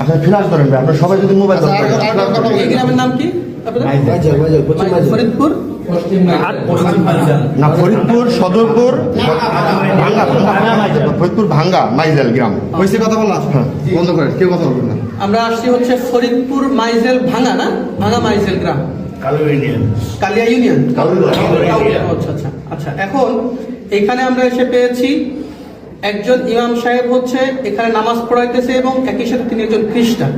আপনার ফিনান্স করেন আপনার সবাই যদি মোবাইল এই গ্রামের নাম কি? ফরিদপুর? না ফরিদপুর সদরপুর ভাঙ্গা ভাঙ্গা ফরিদপুর ভাঙ্গা মাইজেল গ্রাম। হয়েছে কথা বলা বন্ধ করেন কেউ কথা বলবেন না। আমরা আসছি হচ্ছে ফরিদপুর মাইজেল ভাঙা না? ভাঙা মাইজেল গ্রাম। কালিয়া ইউনিয়ন? আচ্ছা আচ্ছা আচ্ছা। এখন এখানে আমরা এসে পেয়েছি একজন ইমাম সাহেব হচ্ছে এখানে নামাজ পড়াইতেছে এবং একই সাথে তিনি একজন খ্রিস্টান।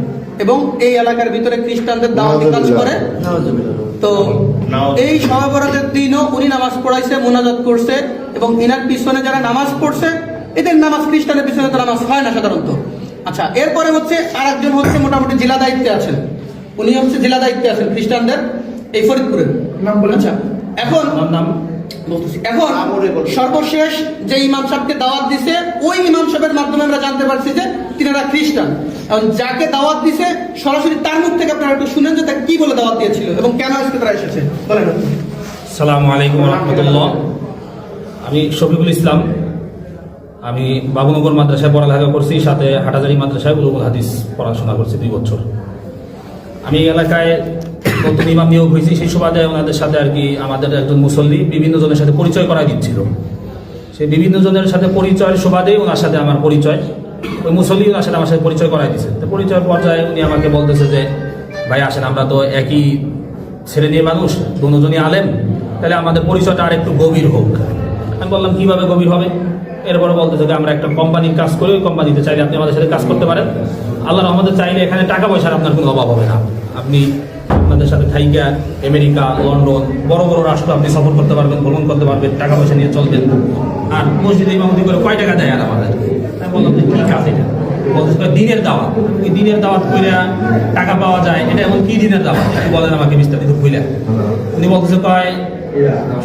এবং এই এলাকার ভিতরে খ্রিস্টানদের দাওয়াতি কাজ করে। তো এই সহবরাতের দিনও উনি নামাজ পড়াইছে মোনাজাত করছে এবং ইনার পিছনে যারা নামাজ পড়ছে এদের নামাজ খ্রিস্টানের পিছনে তো নামাজ হয় না সাধারণত। আচ্ছা এরপরে হচ্ছে আর একজন হচ্ছে মোটামুটি জেলা দায়িত্বে আছেন। উনি হচ্ছে জেলা দায়িত্বে আছেন খ্রিস্টানদের এই ফরিদপুরে আচ্ছা এখন বলতেছি। এখন সর্বশেষ যে ইমাম সাহেবকে দাওয়াত দিছে ওই ইমাম সাহেবের মাধ্যমে আমরা জানতে পারছি যে তিনারা খ্রিস্টান। এবং যাকে দাওয়াত দিছে সরাসরি তার মুখ থেকে আপনারা একটু শুনেন যে তাকে কি বলে দাওয়াত দিয়েছিল এবং কেন আজকে তারা এসেছে। বলেন। সালামু আলাইকুম রহমতুল্লাহ। আমি শফিকুল ইসলাম। আমি বাবুনগর মাদ্রাসায় পড়ালেখা করছি সাথে হাটাজারি মাদ্রাসায় উলুমুল হাদিস পড়াশোনা করছি দুই বছর। আমি এলাকায় নতুন ইমাম নিয়োগ হয়েছি, সেই সুবাদে ওনাদের সাথে আর কি আমাদের একজন মুসল্লি বিভিন্ন জনের সাথে পরিচয় করাই দিচ্ছিল। সে বিভিন্ন জনের সাথে পরিচয়ের সুবাদে ওনার সাথে আমার পরিচয়, ওই মুসল্লি ওনার সাথে আমার সাথে পরিচয় করাই দিচ্ছে তো পরিচয় পর্যায়ে উনি আমাকে বলতেছে যে, ভাই, আসেন, আমরা তো একই নিয়ে মানুষ, দুজনই আলেম, তাহলে আমাদের পরিচয়টা আর একটু গভীর হোক। আমি বললাম, কীভাবে গভীর হবে? এরপরে বলতেছে যে, আমরা একটা কোম্পানির কাজ করি, ওই কোম্পানিতে চাইলে আপনি আমাদের সাথে কাজ করতে পারেন। আল্লাহ রহমতে চাইলে এখানে টাকা পয়সার আপনার কোনো অভাব হবে না। আপনি আপনাদের সাথে থাইকা, আমেরিকা, লন্ডন, বড় বড় রাষ্ট্র আপনি সফর করতে পারবেন, ভ্রমণ করতে পারবেন টাকা পয়সা নিয়ে চলবেন। আর মসজিদে ইমামতি করে কয় টাকা দেয় আর আমাদের? আমি বললাম যে কি কাজ এটা। দিনের দাওয়াত। এই দিনের দাওয়াত করে টাকা পাওয়া যায়, এটা এমন কি দিনের দাওয়াত? বলেন আমাকে বিস্তারিত খুলে উনি বলতেছে কয়,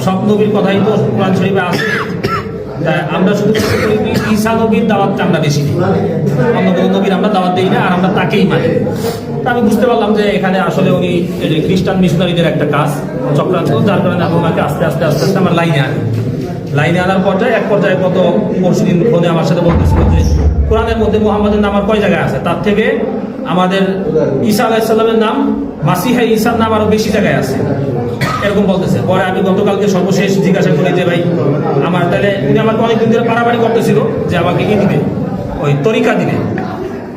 সব নবীর কথাই তো কোরআন শরীফে আছে। আমরা শুধু ঈসা নবীর দাওয়াতটা আমরা বেশি দিই। অন্য কোনো নবীর আমরা দাওয়াত দিই না আর আমরা তাকেই মানি। তা আমি বুঝতে পারলাম যে এখানে আসলে উনি খ্রিস্টান মিশনারিদের একটা কাজ, চক্রান্ত, যার কারণে আমি ওনাকে আস্তে আস্তে আস্তে আস্তে আমার লাইনে আনি লাইনে আনার পর্যায়ে এক পর্যায়ে কত পরশু দিন ফোনে আমার সাথে বলতেছিল যে, কোরআনের মধ্যে মোহাম্মদের নাম আর কয় জায়গায় আছে? তার থেকে আমাদের ঈসা আলাহিসাল্লামের নাম, মাসিহা ঈসার নাম আরও বেশি জায়গায় আছে। এরকম বলতেছে। পরে আমি গতকালকে সর্বশেষ জিজ্ঞাসা করি যে, ভাই, আমার তাহলে উনি আমাকে অনেকদিন ধরে পাড়াবাড়ি করতেছিল যে আমাকে কি দিবে? ওই তরিকা দিবে।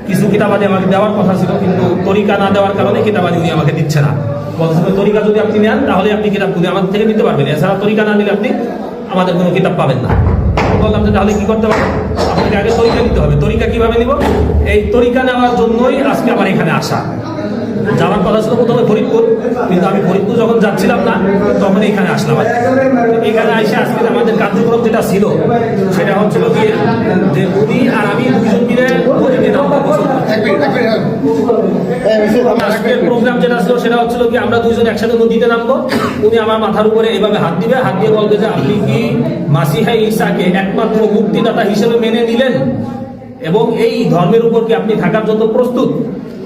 কিছু কিতাবাদি আমাকে দেওয়ার কথা ছিল, কিন্তু তরিকা না দেওয়ার কারণে কিতাবাদি উনি আমাকে দিচ্ছে না। বলতেছে তরিকা যদি আপনি নেন, তাহলে আপনি কিতাবগুলি আমার থেকে নিতে পারবেন। এছাড়া তরিকা না নিলে আপনি আমাদের কোনো কিতাব পাবেন না। বললাম যে, তাহলে কি করতে পারবেন আপনাকে আগে তরিকা নিতে হবে। তরিকা কীভাবে নিব? এই তরিকা নেওয়ার জন্যই আজকে আমার এখানে আসা। যাওয়ার কথা ছিল প্রথমে ফরিদপুর, কিন্তু আমি ফরিদপুর যখন যাচ্ছিলাম না তখন এখানে আসলাম আর এখানে এসে আজকে আমাদের কার্যক্রম যেটা ছিল, সেটা হচ্ছিল কি, যে উনি আর আমি দুজন মিলে। আজকের প্রোগ্রাম যেটা ছিল, সেটা হচ্ছিল কি, আমরা দুইজন একসাথে নদীতে নামবো, উনি আমার মাথার উপরে এভাবে হাত দিবে, হাত দিয়ে বলবে যে, আপনি কি মাসিহা ঈসাকে একমাত্র মুক্তিদাতা হিসেবে মেনে নিলেন? এবং এই ধর্মের উপর কি আপনি থাকার জন্য প্রস্তুত?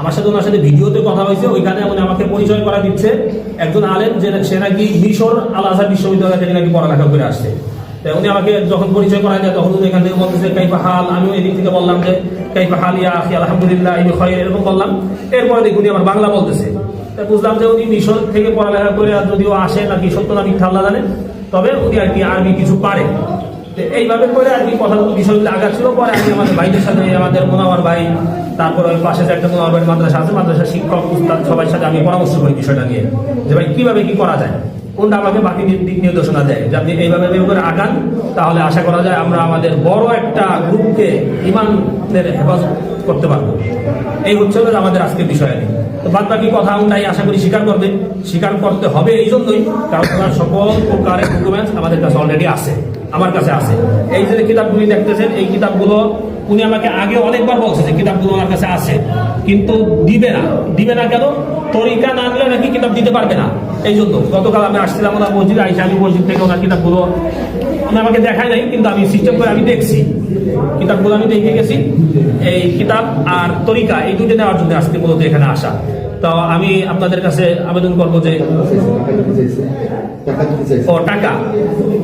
আমার সাথে ওনার সাথে ভিডিওতে কথা হয়েছে, ওইখানে উনি আমাকে পরিচয় করা দিচ্ছে। একজন আলেম যে সে নাকি মিশর আল আজহার বিশ্ববিদ্যালয় থেকে নাকি পড়ালেখা করে আসছে। উনি আমাকে যখন পরিচয় করা যায় তখন উনি এখান থেকে বলতেছে, কাইফা হাল? আমিও এদিক থেকে বললাম যে, কাইফা হাল ইয়া আখি, আলহামদুলিল্লাহ ইনি খয়ের, এরকম বললাম। এরপরে দেখুন আমার বাংলা বলতেছে। বুঝলাম যে উনি মিশর থেকে পড়ালেখা করে যদিও আসে নাকি, সত্য না মিথ্যা আল্লাহ জানে। তবে উনি আর কি আরবি কিছু পারে। এইভাবে করে আর কি কথা বিষয়গুলো আগাচ্ছিল পরে আমি আমাদের ভাইদের সাথে, আমাদের মোনাওয়ার ভাই, তারপর ওই পাশে যে একটা ভাইয়ের মাদ্রাসা আছে, মাদ্রাসার শিক্ষক, উস্তাদ, সবার সাথে আমি পরামর্শ করি বিষয়টা নিয়ে, যে ভাই কীভাবে কি করা যায়? কোনটা আমাকে বাকি দিক নির্দেশনা দেয়? যে আপনি এইভাবে করে আগান, তাহলে আশা করা যায় আমরা আমাদের বড় একটা গ্রুপকে ইমানের হেফাজত করতে পারব। এই হচ্ছে আমাদের আজকের বিষয় তো বাদ বাকি কথা তাই আশা করি স্বীকার করবে। স্বীকার করতে হবে এই জন্যই কারণ সকল প্রকারের ডকুমেন্টস আমাদের কাছে অলরেডি আছে। আমার কাছে আছে। এই যে কিতাবগুলি দেখতেছেন, এই কিতাবগুলো উনি আমাকে আগে অনেকবার বলছে যে কিতাবগুলো আমার কাছে আছে, কিন্তু দিবে না। দিবে না কেন? তরিকা না দিলে নাকি কিতাব দিতে পারবে না। এই জন্য গতকাল আমি আসছিলাম ওনার মসজিদে, আইসা আমি মসজিদ থেকে ওনার কিতাবগুলো উনি আমাকে দেখায় নাই, কিন্তু আমি সিস্টেম করে আমি দেখছি। কিতাবগুলো আমি দেখে গেছি। এই কিতাব আর তরিকা, এই দুটো নেওয়ার জন্য আজকে মূলত এখানে আসা। তো আমি আপনাদের কাছে আবেদন করব যে ও, টাকা।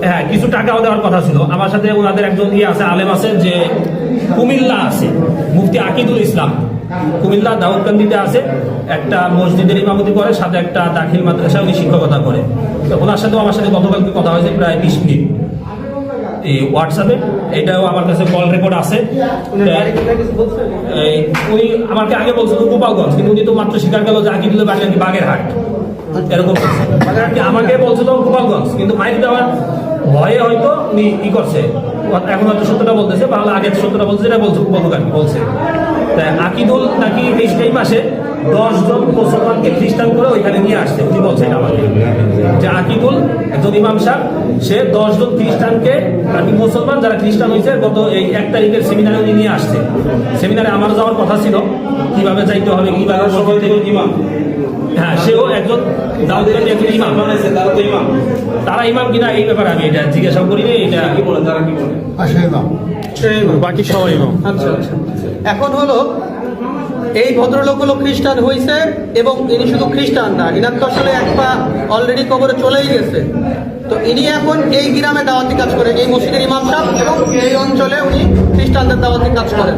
হ্যাঁ কিছু টাকাও দেওয়ার কথা ছিল। আমার সাথে ওনাদের একজন ইয়ে আছে, আলেম আছে, যে কুমিল্লা আছে, মুফতি আকিদুল ইসলাম। কুমিল্লা দাউদকান্দিতে আছে, একটা মসজিদের ইমামতি করে, সাথে একটা দাখিল মাদ্রাসা উনি শিক্ষকতা করে। তো ওনার সাথেও আমার সাথে গতকালকে কথা হয়েছে, প্রায় বিশ মিনিট। এই হোয়াটসঅ্যাপে এটাও আমার কাছে কল রেকর্ড আছে। উনি বলছে? উনি আমাকে আগে বলছিল গোপালগঞ্জ কিন্তু উনি তো মাত্র স্বীকার গেল যে দিলে বাড়ি নাকি বাগেরহাট। এরকম বলছে। আমাকে বলছিল গোপালগঞ্জ কিন্তু মাইক দেওয়ার ভয়ে হয়তো উনি ই করছে। এখন হয়তো সত্যটা বলতেছে তাহলে আগে সত্যটা বলছে এটা বলছে বলুক বলছে। তাই আকিদুল নাকি এই এই মাসে দশ জন মুসলমানকে খ্রিস্টান করে ওইখানে নিয়ে আসছে। উনি বলছেন আমাকে? যে আকিবুল একজন ইমাম সাহেব সে দশ জন খ্রিস্টানকে আর কি মুসলমান যারা খ্রিস্টান হয়েছে গত এই এক তারিখের সেমিনারে উনি নিয়ে আসছে। সেমিনারে আমার যাওয়ার কথা ছিল কীভাবে যাইতে হবে কীভাবে সবাই থেকে ইমাম। হ্যাঁ সেও একজন দাউদের একজন ইমাম। তারা ইমাম। কিনা এই ব্যাপারে আমি এটা জিজ্ঞাসা করিনি এটা কি বলে তারা কি বলে বাকি সবাই আচ্ছা আচ্ছা। এখন হলো এই ভদ্রলোক হলো খ্রিস্টান হয়েছে এবং ইনি শুধু খ্রিস্টান না ইনার তো আসলে এক পা অলরেডি কবরে চলেই গেছে। তো ইনি এখন এই গ্রামে দাওয়াতি কাজ করে এই মসজিদের ইমাম সাহেব এবং এই অঞ্চলে উনি খ্রিস্টানদের দাওয়াতি কাজ করেন।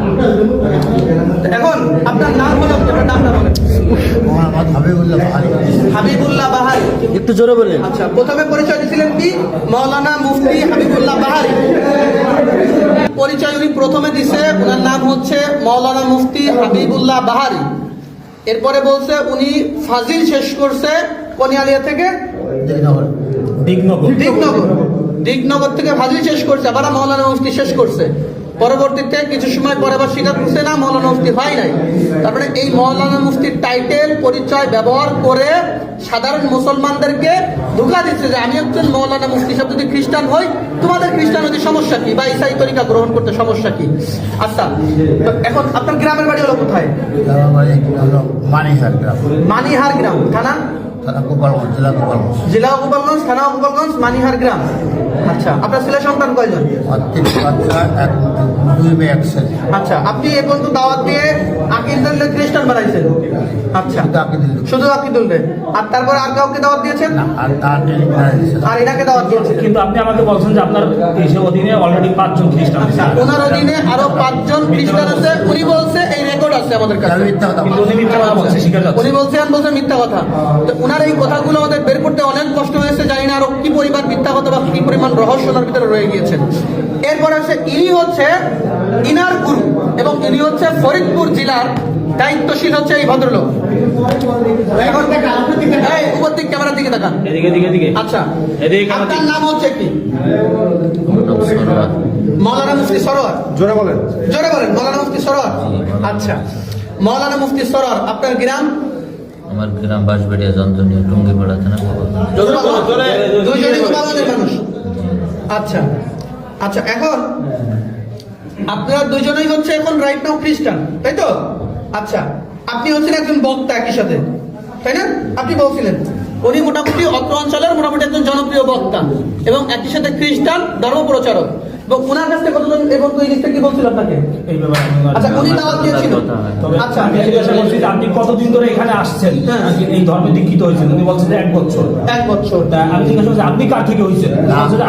এখন আপনার নাম হলো আপনার নামটা বলেন। হাবিবুল্লাহ বাহারি। একটু জোরে বলেন আচ্ছা প্রথমে পরিচয় দিয়েছিলেন কি? মৌলানা মুফতি হাবিবুল্লাহ বাহারি। পরিচয় উনি প্রথমে দিছে ওনার নাম হচ্ছে মৌলানা মুফতি হাবিবুল্লাহ বাহারি। এরপরে বলছে উনি ফাজিল শেষ করছে কনিয়ালিয়া থেকে দিগনগর। দিগনগর। দিগনগর। থেকে ফাজিল শেষ করছে আবার মৌলানা মুফতি শেষ করছে। পরবর্তীতে কিছু সময় পরে আবার স্বীকার করছে না মৌলানা মুফতি হয় নাই। তারপরে এই মৌলানা মুফতির টাইটেল পরিচয় ব্যবহার করে সাধারণ মুসলমানদেরকে ধোকা দিচ্ছে যে আমি একজন মৌলানা মুফতি সব যদি খ্রিস্টান হই তোমাদের খ্রিস্টান হতে সমস্যা কি? বা ইসাই তরিকা গ্রহণ করতে সমস্যা কি? আচ্ছা তো এখন আপনার গ্রামের বাড়ি হলো কোথায়? মানিহার গ্রাম। মানিহার গ্রাম থানা? জেলা গোপালগঞ্জ। জেলা গোপালগঞ্জ থানা গোপালগঞ্জ মানিহার গ্রাম। আচ্ছা আপনার ছেলে সন্তান কয়জন? দুই মেয়ে আচ্ছা আপনি এ পর্যন্ত দাওয়াত দিয়ে আকিদুল্লাহ খ্রিস্টান বানাইছেন। আচ্ছা শুধু আকিদুল্লাহ। আর তারপর আর কাউকে দাওয়াত দিয়েছেন? আর তার দাওয়াত দিয়েছেন কিন্তু আপনি আমাকে বলছেন যে আপনার দেশের অধীনে অলরেডি পাঁচজন খ্রিস্টান আছে। ওনার অধীনে আরও পাঁচজন খ্রিস্টান আছে। উনি বলছে এই রেকর্ড আছে আমাদের কাছে। মিথ্যা কথা কিন্তু উনি মিথ্যা কথা বলছে স্বীকার যাচ্ছে উনি বলছেন বলছেন মিথ্যা কথা। তো উনার এই কথাগুলো আমাদের বের করতে অনেক কষ্ট হয়েছে। জানি না আরও কি পরিমাণ মিথ্যা কথা বা কি পরিমাণ রহস্য ওনার ভিতরে রয়ে গিয়েছেন এরপর হচ্ছে ইনি হচ্ছে ইনার গুরু এবং ইনি হচ্ছে ফরিদপুর জেলার দায়িত্বশীল হচ্ছে এই ভদ্রলোক। উপর দিক ক্যামেরার দিকে তাকান এদিকে এদিকে এদিকে। আচ্ছা। ক্যামেরা আপনার দিকে। নাম হচ্ছে কি? মৌলানা মুফতি সরোয়ার। জোরে বলেন। জোরে বলেন মৌলানা মুফতি সরোয়ার। আচ্ছা। মৌলানা মুফতি সরোয়ার আপনার গ্রাম আমার গ্রাম বাঁশবেড়িয়া যন্ত্রণীয় টুঙ্গিপাড়া থানা মানুষ। আচ্ছা। আচ্ছা এখন আপনারা দুজনেই হচ্ছে এখন রাইট নাও খ্রিস্টান তাই তো? আচ্ছা আপনি হচ্ছেন একজন বক্তা একই সাথে তাই না? আপনি বলছিলেন উনি মোটামুটি অত্র অঞ্চলের মোটামুটি একজন জনপ্রিয় বক্তা এবং একই সাথে খ্রিস্টান ধর্ম প্রচারক এবং ওনার কাছ থেকে কতজন এবং এই জিনিসটা কি বলছিল আপনাকে? আমি আচ্ছা উনি দাওয়াত দিয়েছিল আচ্ছা আমি জিজ্ঞাসা করছি আপনি কতদিন ধরে এখানে আসছেন? হ্যাঁ। এই ধর্মে দীক্ষিত হয়েছেন? উনি বলছেন এক বছর। এক বছর। তা আমি জিজ্ঞাসা করছি আপনি কার থেকে হয়েছেন?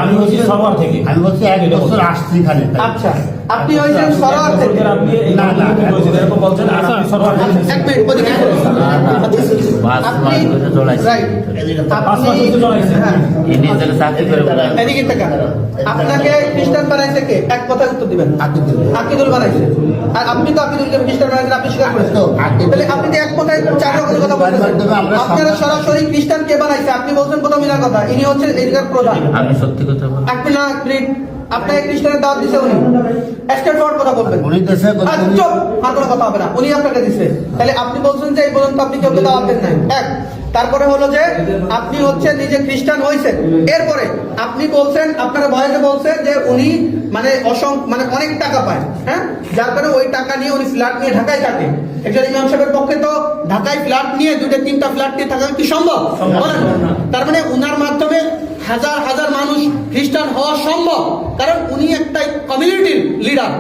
আমি হয়েছি সরোয়ার থেকে। আমি বলছি এক বছর আসছি এখানে। আচ্ছা। আপনি সরোয়ার থেকে না, না, এরকম বলছেন আর আপনি সরোয়ার থেকে এক মিনিট ওদিকে আসুন। পাঁচ আপনি। আপনাকে খ্রিস্টান বানাইছে কে? এক উত্তর দিবেন। আকিদুল। বানাইছে। আর তো আকিদুলকে খ্রিস্টান বানাইছেন আপনি স্বীকার করেছেন। তাহলে আপনি তো এক কথায় চার রকমের কথা বলতেছেন। আপনারা সরাসরি খ্রিস্টান কে বানাইছে? আপনি বলছেন প্রথম কথা ইনি হচ্ছেন এদিকার প্রধান। আমি সত্যি কথা এক মিনিট। আপনাকে খ্রিস্টানের দাওয়াত দিছে উনি। স্টেট ফরওয়ার্ড কথা বলবেন। উনি দেশে আর চুপ, আর কোনো কথা হবে না। উনি আপনাকে দিছে। তাহলে আপনি বলছেন যে এই পর্যন্ত আপনি কেউকে দাওয়াত দেন নাই। এক তারপরে হলো যে আপনি হচ্ছে নিজে খ্রিস্টান হয়েছেন। এরপরে আপনি বলছেন আপনারা ভয়েসে বলছেন যে উনি মানে অসং মানে অনেক টাকা পায় হ্যাঁ? যার কারণে ওই টাকা নিয়ে উনি ফ্ল্যাট নিয়ে ঢাকায় থাকে। একজন ইমাম সাহেবের পক্ষে তো ঢাকায় ফ্ল্যাট নিয়ে দুইটা তিনটা ফ্ল্যাট নিয়ে থাকা কি সম্ভব? তার মানে উনার মাধ্যমে হাজার হাজার মানুষ খ্রিস্টান হওয়া সম্ভব। কারণ উনি একটা কমিউনিটির লিডার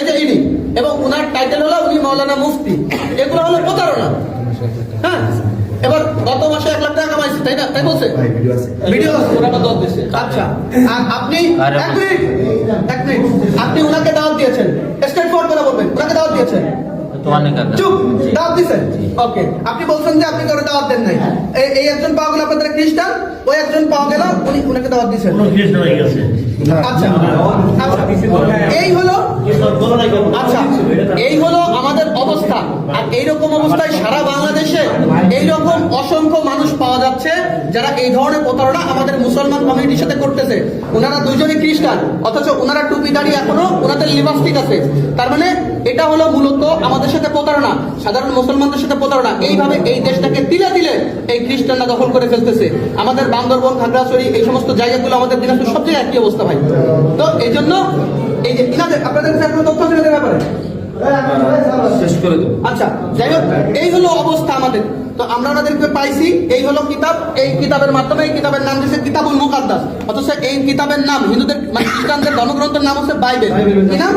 এই যে ইনি। এবং উনার টাইটেল হলো উনি মৌলানা মুফতি। এগুলো হলো প্রতারণা। হ্যাঁ এবার গত মাসে এক লাখ টাকা কামাইছে তাই না? তাই বলছে? ভিডিও আছে। আচ্ছা আর আপনি এক মিনিট এক মিনিট। আপনি ওনাকে দাওয়াত দিয়েছেন। স্টেট ফরওয়ার্ড করে বলবেন। ওনাকে দাওয়াত দিয়েছেন। চুপ দাওয়াত দিছেন? ওকে আপনি বলছেন যে আপনি কারও দাওয়াত দেন নাই। এই এই একজন পাওয়া গেল আপনাদের খ্রিস্টান ওই একজন পাওয়া গেল উনি উনাকে দাওয়াত আচ্ছা আচ্ছা। এই হলো আচ্ছা এই হলো আমাদের অবস্থা। আর এইরকম অবস্থায় সারা বাংলাদেশে এইরকম অসংখ্য যাচ্ছে যারা এই ধরনের প্রতারণা আমাদের মুসলমান কমিউনিটির সাথে করতেছে। ওনারা দুইজনই খ্রিস্টান, অথচ ওনারা টুপি দাঁড়িয়ে এখনও ওনাদের লিবাস্টিক আছে। তার মানে এটা হলো মূলত আমাদের সাথে প্রতারণা, সাধারণ মুসলমানদের সাথে প্রতারণা। এইভাবে এই দেশটাকে তিলে তিলে এই খ্রিস্টানরা দখল করে ফেলতেছে। আমাদের বান্দরবন, খাগড়াছড়ি এই সমস্ত জায়গাগুলো আমাদের দিনাজপুর সব জায়গায় একই অবস্থা ভাই। তো এই জন্য এই যে আপনাদের কাছে তথ্য আছে ব্যাপারে? শেষ করে দেবো। আচ্ছা যাই হোক এই হলো অবস্থা আমাদের। তো আমরা ওনাদেরকে পাইছি এই হলো কিতাব এই কিতাবের মাধ্যমে এই কিতাবের নাম দিয়েছে কিতাবুল মুকাদ্দাস। অথচ এই কিতাবের নাম হিন্দুদের মানে খ্রিস্টানদের ধর্মগ্রন্থের নাম হচ্ছে বাইবেল। কি নাম।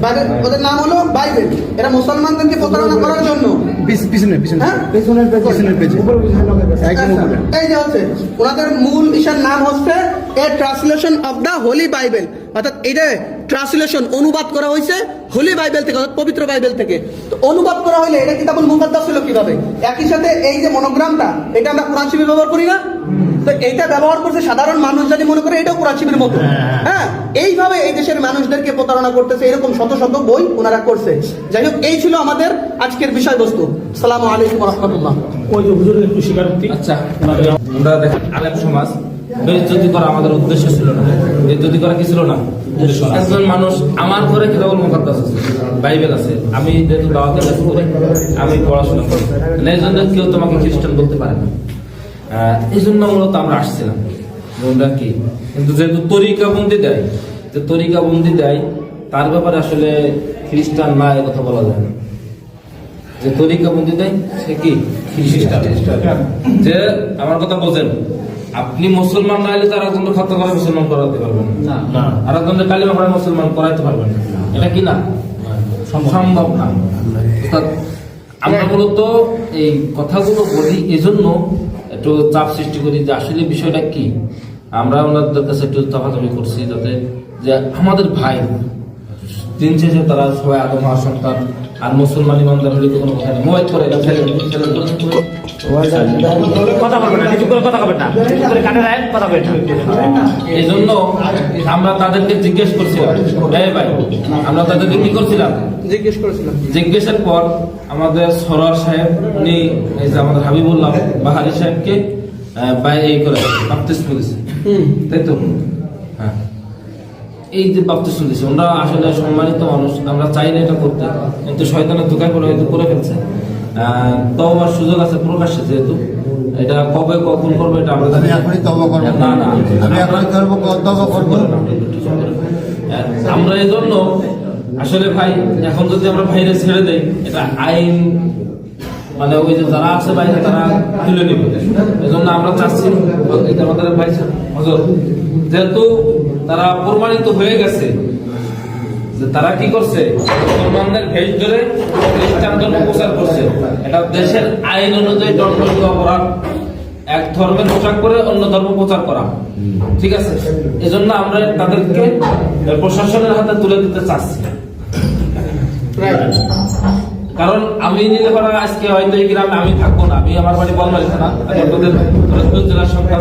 বাইবেল ওদের নাম হলো বাইবেল। এরা মুসলমানদেরকে প্রতারণা করার জন্য। পিছ- পিছনে পিছনে হ্যাঁ? পিছনের পিছনের পেজে। একদম উপরে আচ্ছা, এই যে হচ্ছে ওনাদের মূল ইসার নাম হচ্ছে a translation of the holy Bible. অর্থাৎ এটা ট্রান্সলেশন অনুবাদ করা হয়েছে হোলি বাইবেল থেকে অর্থাৎ পবিত্র বাইবেল থেকে। তো অনুবাদ করা হলে এটা কিতাবুল মুকাদ্দাস হলো কীভাবে? একই সাথে এই যে মনোগ্রামটা এটা আমরা কোরআন শিবির ব্যবহার করি না? তো এইটা ব্যবহার করছে সাধারণ মানুষ যদি মনে করে এটাও কোরআন শিবির মতো। হ্যাঁ এইভাবে এই দেশের মানুষদেরকে প্রতারণা করতেছে এরকম শত শত বই ওনারা করছে। যাই হোক এই ছিল আমাদের আজকের বিষয়বস্তু। সালামু আলাইকুম রহমতুল্লাহ। ওই যে হুজুরের একটু স্বীকারোক্তি। আচ্ছা আমরা দেখেন আলেম সমাজ বেজ্জতি করা আমাদের উদ্দেশ্য ছিল না। বেজ্জতি করা কি ছিল উদ্দেশ্য না। একজন মানুষ আমার ঘরে কিতাবুল মুকাদ্দাস আছে বাইবেল আছে আমি যেহেতু দাওয়াতের কাজ করি আমি পড়াশোনা করি। মানে এই জন্য কেউ তোমাকে খ্রিস্টান বলতে পারে না। এই জন্য মূলত আমরা আসছিলাম। কি? কিন্তু যেহেতু তরিকা বন্দি দেয় যে তরিকা বন্দি দেয় তার ব্যাপারে আসলে খ্রিস্টান না এ কথা বলা যায় না। যে তরিকা বন্দি দেয় সে কি? খ্রিস্টান। যে আমার কথা বোঝেন। আপনি মুসলমান না হলে তার একজনকে খত্তা করে মুসলমান করাতে পারবেন না। আর একজনকে কালিমা করে মুসলমান করাইতে পারবেন না। এটা কি না? সম্ভব। না। আমরা মূলত এই কথাগুলো বলি এজন্য একটু চাপ সৃষ্টি করি যে আসলে বিষয়টা কি। আমরা ওনাদের কাছে একটু তফাতফি করছি যাতে যে আমাদের ভাই দিন শেষে তারা সবাই আদম সন্তান আর মুসলমান ইমানদার হলে তো কোনো কথা নেই। মোবাইল করে ছেলে কথা বলবেন না কিছু করে কথা বলবেন না। কিছু করে কানে রাখেন কথা বলবেন না। এই জন্য আমরা তাদেরকে জিজ্ঞেস করছিলাম এই ভাই আমরা তাদেরকে কি করছিলাম? জিজ্ঞেস করেছিলাম। জিজ্ঞেসের পর আমাদের সরোয়ার সাহেব উনি এই যে আমাদের হাবিবুল্লাহ বাহারি সাহেবকে বাইরে এই করে বাপ্তিস্ম দিয়েছে হুম। তাই তো? হ্যাঁ। এই যে বাপ্তিস্ম দিয়েছে ওরা আসলে সম্মানিত মানুষ আমরা চাই না এটা করতে কিন্তু শয়তানের দোকান করে হয়তো করে ফেলছে। আহ, তওবার সুযোগ আছে প্রকাশ্যে যেহেতু। এটা কবে কখন করবে এটা আমরা আমি এখনই তবা করব। না না আমি এখনই করব তবা করব। আমরা এই জন্য আসলে ভাই এখন যদি আমরা বাইরে ছেড়ে দেই এটা আইন মানে ওই যে যারা আছে বাইরে তারা তুলে নেবে। এই জন্য আমরা চাচ্ছি এটা আমাদের ভাই হজর যেহেতু তারা প্রমাণিত হয়ে গেছে তারা কি করছে? মুসলমানদের ভেজ ধরে খ্রিস্টান ধর্ম প্রচার করছে। এটা দেশের আইন অনুযায়ী দণ্ডনীয় অপরাধ। এক ধর্মের পোশাক করে অন্য ধর্ম প্রচার করা। ঠিক আছে? এজন্য আমরা তাদেরকে প্রশাসনের হাতে তুলে দিতে চাচ্ছি। কারণ আমি নিলে পারা আজকে হয়তো এই গ্রামে আমি থাকব না। আমি আমার বাড়ি বলমারি থানা আমি আপনাদের জেলার সন্তান।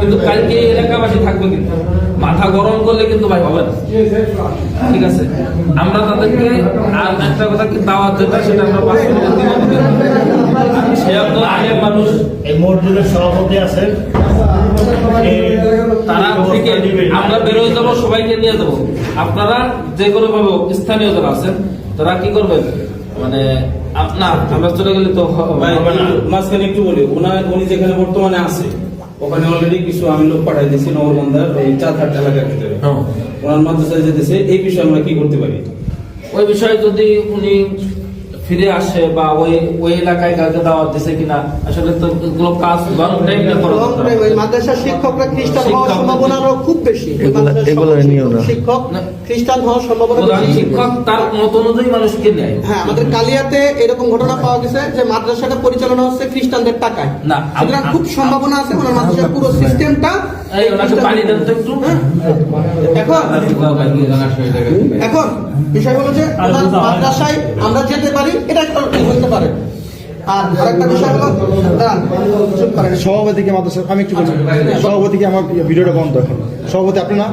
কিন্তু কালকে এলাকাবাসী থাকবে কিন্তু। মাথা গরম করলে কিন্তু ভাই হবে না। ঠিক আছে? আমরা তাদেরকে আর একটা কথা কি দাওয়াত যেটা সেটা আমরা পাঁচ মিনিটের দিব সে আপনার আগের মানুষ। এই মসজিদের সভাপতি আছেন তারা থেকে আমরা বেরোয় যাব সবাইকে নিয়ে যাব। আপনারা যে কোনো ভাবে স্থানীয় যারা আছেন তারা কি করবেন? মানে আপ- না আমরা চলে গেলে তো মাঝখানে একটু বলি ওনার উনি যেখানে বর্তমানে আছে ওখানে অলরেডি কিছু আমি লোক পাঠাই দিয়েছি নবরবন্ধার ওই চার হাট এলাকার ভিতরে। ওনার মাদ্রাসায় যেতেছে এই বিষয়ে আমরা কি করতে পারি? ওই বিষয়ে যদি উনি ফিরে আসে বা ওই ওই এলাকায় কাউকে দাওয়াত দিছে কিনা আসলে তো এগুলো কাজ লং টাইম করা লং টাইম ওই মাদ্রাসার শিক্ষকরা খ্রিস্টান হওয়ার সম্ভাবনা খুব বেশি এগুলো নিও না। শিক্ষক খ্রিস্টান হওয়ার সম্ভাবনা বেশি শিক্ষক তার মত অনুযায়ী মানুষকে নেয় হ্যাঁ আমাদের কালিয়াতে এরকম ঘটনা পাওয়া গেছে যে মাদ্রাসাটা পরিচালনা হচ্ছে খ্রিস্টানদের টাকায় না, সুতরাং খুব সম্ভাবনা আছে ওনার মাদ্রাসার পুরো সিস্টেমটা এই ওনাকে পানি দেন তো একটু এখন এখন বিষয় হলো যে মাদ্রাসায় আমরা যেতে পারি এটা একটা। সভাপতিকে আমি সভাপতিকে আমার ভিডিওটা বন্ধ এখন সভাপতি আপনি না?